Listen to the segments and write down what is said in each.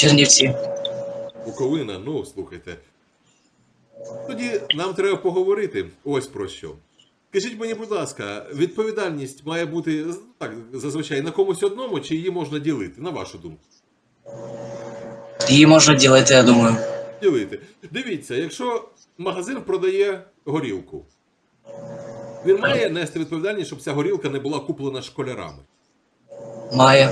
Чернівці. Буковина, ну слухайте. Тоді нам треба поговорити ось про що. Скажіть мені, будь ласка, відповідальність має бути так, зазвичай на комусь одному, чи її можна ділити, на вашу думку? Її можна ділити, я думаю. Ділити. Дивіться, якщо магазин продає горілку, він має нести відповідальність, щоб ця горілка не була куплена школярами. Має.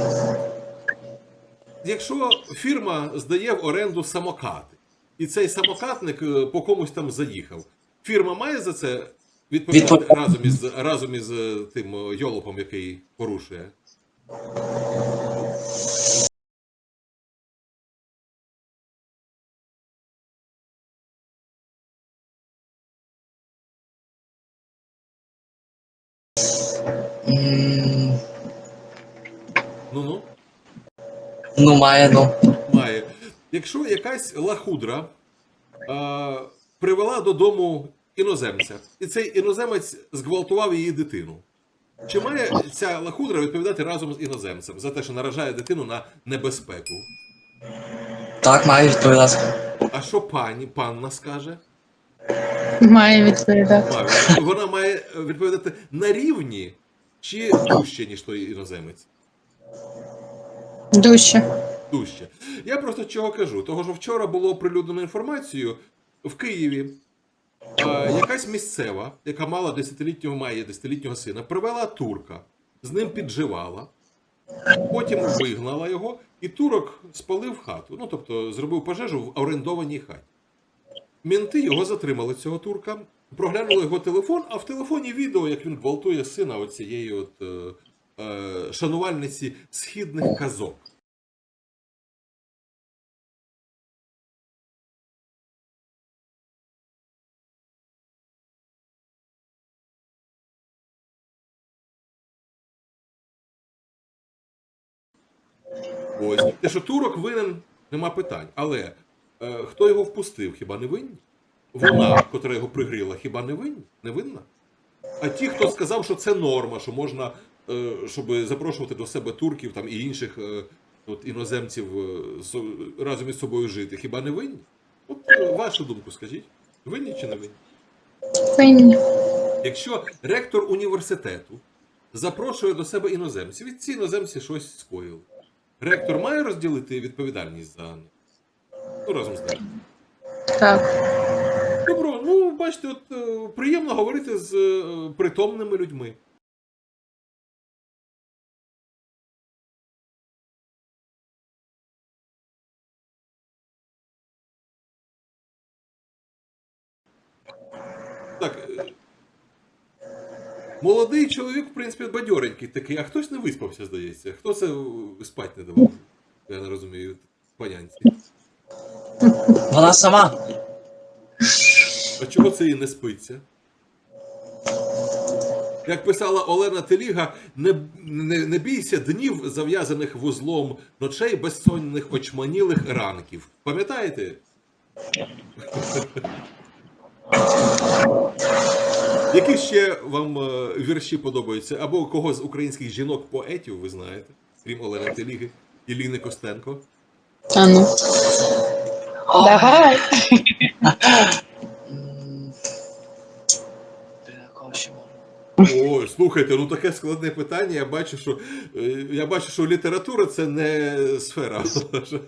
Якщо фірма здає в оренду самокати, і цей самокатник е, по комусь там заїхав, фірма має за це відповідати Відпов- разом із разом із е, тим е, йолопом, який порушує. Ну ну. Ну, має, ну. Має. Якщо якась лахудра а, привела додому іноземця, і цей іноземець зґвалтував її дитину. Чи має ця лахудра відповідати разом з іноземцем за те, що наражає дитину на небезпеку? Так, має відповідати. А що пані, панна скаже? Має відповідати. Має. Вона має відповідати на рівні чи дужче, ніж той іноземець? Дужче. дужче. Я просто чого кажу? Того, що вчора було оприлюднено інформацію в Києві. А, якась місцева, яка мала десятилітнього має десятилітнього сина, привела турка, з ним підживала, потім вигнала його, і турок спалив хату. Ну, тобто зробив пожежу в орендованій хаті. Мінти його затримали, цього турка, проглянули його телефон, а в телефоні відео, як він гвалтує сина оцієї от, е, е, шанувальниці східних казок. Ось. Те, що турок винен, нема питань. Але е, хто його впустив, хіба не винні? Вона, котра його пригріла, хіба не винні? Не винна? А ті, хто сказав, що це норма, що можна, е, щоб запрошувати до себе турків там, і інших е, от, іноземців е, разом із собою жити, хіба не винні? От е, вашу думку скажіть, винні чи не винні? Винні. Якщо ректор університету запрошує до себе іноземців, і ці іноземці щось скоїли. Ректор має розділити відповідальність за? Ну, разом з ним. Так. Добро, ну бачите, от е, приємно говорити з е, притомними людьми. Молодий чоловік, в принципі, бадьоренький такий, а хтось не виспався, здається. Хто це спать не давав? Я не розумію панянці. Вона сама. А чого це їй не спиться? Як писала Олена Теліга, не, не, не бійся днів, зав'язаних вузлом ночей безсонних очманілих ранків. Пам'ятаєте? Які ще вам е, вірші подобаються? Або кого з українських жінок-поетів ви знаєте, крім Олени Теліги і Ліни Костенко? А ну. Давай. Ой, слухайте, ну таке складне питання. Я бачу, що е, я бачу, що література це не сфера. ваша.